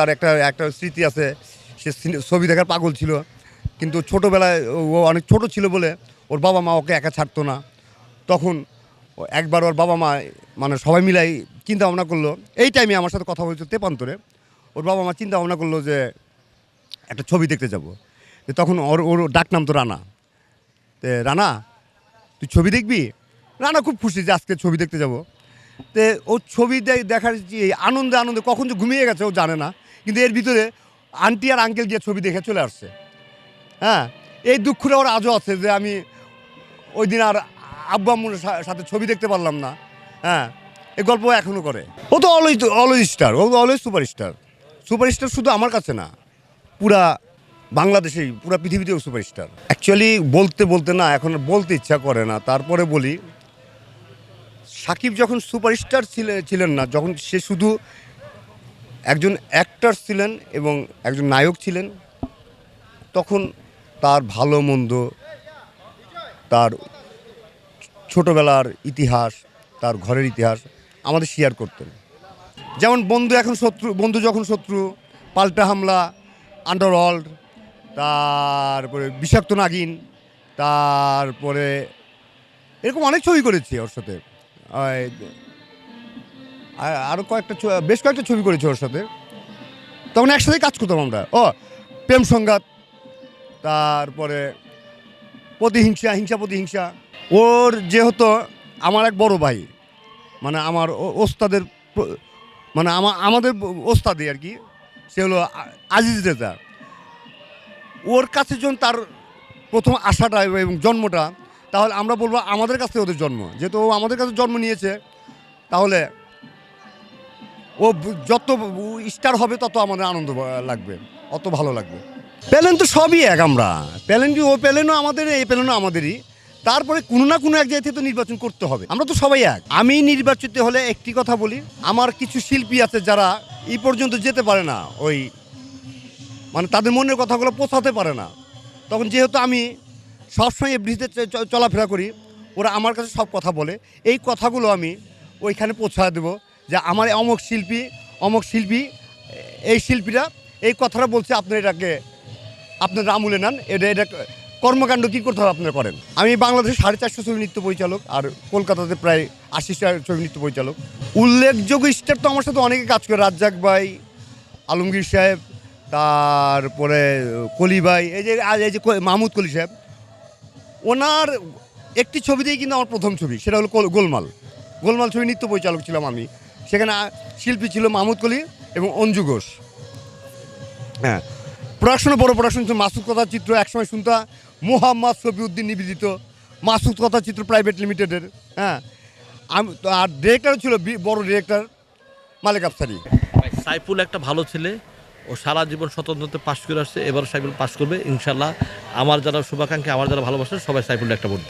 তার একটা একটা স্মৃতি আছে, সে ছবি দেখার পাগল ছিল। কিন্তু ছোটোবেলায় ও অনেক ছোট ছিল বলে ওর বাবা মা ওকে একা ছাড়তো না। তখন একবার ওর বাবা মা মানে সবাই মিলাই চিন্তা ভাবনা করল। এই টাইমে আমার সাথে কথা বলছিল তেপান্তরে। ওর বাবা মা চিন্তা ভাবনা করল যে একটা ছবি দেখতে যাব। তখন ওর ওর ডাক নাম তো রানা। তে, রানা, তুই ছবি দেখবি? রানা খুব খুশি যে আজকে ছবি দেখতে যাব। তে, ও ছবি দেখার যে আনন্দে আনন্দে কখন যে ঘুমিয়ে গেছে, ও জানে না। কিন্তু এর ভিতরে আন্টি আর আঙ্কেল গিয়ে ছবি দেখে চলে আসছে। হ্যাঁ এই দুঃখটা ওর আজও আছে যে আমি ওই দিন আর আব্বা আম্মুর সাথে ছবি দেখতে পারলাম না। হ্যাঁ এই গল্প এখনও করে। ও তো অলওয়েজ অলওয়েজ স্টার ও always super star super star শুধু আমার কাছে না, পুরা বাংলাদেশেই, পুরা পৃথিবীতেও সুপার স্টার অ্যাকচুয়ালি বলতে বলতে না, এখন বলতে ইচ্ছা করে না। তারপরে বলি, সাকিব যখন সুপারস্টার ছিলেন না, যখন সে শুধু একজন অ্যাক্টর ছিলেন এবং একজন নায়ক ছিলেন, তখন তার ভালো মন্দ, তার ছোটোবেলার ইতিহাস, তার ঘরের ইতিহাস আমাদের শেয়ার করতেন। যেমন বন্ধু এখন শত্রু, বন্ধু যখন শত্রু, পাল্টা হামলা আন্ডারওয়ার্ল্ড তারপরে বিষাক্ত নাগিন, তারপরে এরকম অনেক ছবি করেছি ওর সাথে। আর- আরও কয়েকটা বেশ কয়েকটা ছবি করেছি ওর সাথে। তখন একসাথে কাজ করতাম আমরা। ও, প্রেম সংঘাত, তারপরে প্রতিহিংসা, হিংসা, প্রতিহিংসা। ওর যেহেতু আমার এক বড় ভাই মানে আমার ওস্তাদের মানে আমা- আমাদের ওস্তাদই আর কি, সে হলো আজিজ রেজা। ওর কাছে যখন তার প্রথম আশাটা এবং জন্মটা, তাহলে আমরা বলব আমাদের কাছে ওদের জন্ম। যেহেতু ও আমাদের কাছে জন্ম নিয়েছে, তাহলে ও যত স্টার হবে তত আমাদের আনন্দ লাগবে, অত ভালো লাগবে। প্যালেন তো সবই এক আমরা। প্যালেন কি, ও প্যালেনও আমাদের, এই প্যালেনও আমাদেরই। তারপরে কোনো না কোনো এক জায়গা থেকে তো নির্বাচন করতে হবে। আমরা তো সবাই এক। আমি নির্বাচিত হলে একটি কথা বলি, আমার কিছু শিল্পী আছে যারা এই পর্যন্ত যেতে পারে না, ওই মানে তাদের মনের কথাগুলো পৌঁছাতে পারে না। তখন যেহেতু আমি সবসময় এফডিতে চলাফেরা করি, ওরা আমার কাছে সব কথা বলে। এই কথাগুলো আমি ওইখানে পৌঁছায় দেবো। যে আমার অমুক শিল্পী অমুক শিল্পী, এই শিল্পীরা এই কথাটা বলছে আপনি এটাকে, আপনার আমুলে নেন, এটা এটা কর্মকাণ্ড কী করতে হবে আপনারা করেন? আমি বাংলাদেশে সাড়ে চারশো ছবি নৃত্য পরিচালক আর কলকাতাতে প্রায় আশিটা ছবি নৃত্য পরিচালক। উল্লেখযোগ্য স্টার তো আমার সাথে অনেকে কাজ করে, রাজ্জাক ভাই, আলমগীর সাহেব, তারপরে কলি ভাই, এই যে আজ এই যে মাহমুদ কলি সাহেব, ওনার একটি ছবিতেই কিন্তু আমার প্রথম ছবি, সেটা হলো গোল- গোলমাল। গোলমাল ছবি নৃত্য পরিচালক ছিলাম আমি। সেখানে শিল্পী ছিল মাহমুদ কলি এবং অঞ্জু ঘোষ। হ্যাঁ প্রোডাকশনে বড় প্রোডাকশন ছিল মাসুদ কথা চিত্র একসময় শুনতা, মোহাম্মদ শফিউদ্দিন নিবেদিত। মাসুদ কথা চিত্র প্রাইভেট লিমিটেডের হ্যাঁ। আমি আর ডিরেক্টর ছিল বড় ডিরেক্টর মালিক আফসারি। সাইফুল একটা ভালো ছেলে। ও সারা জীবন স্বতন্ত্রতে পাশ করে আসছে এবার সাইফুল পাশ করবে, ইনশাল্লাহ। আমার যারা শুভাকাঙ্ক্ষী, আমার যারা ভালোবাসে, সবাই সাইফুল একটা ভোট।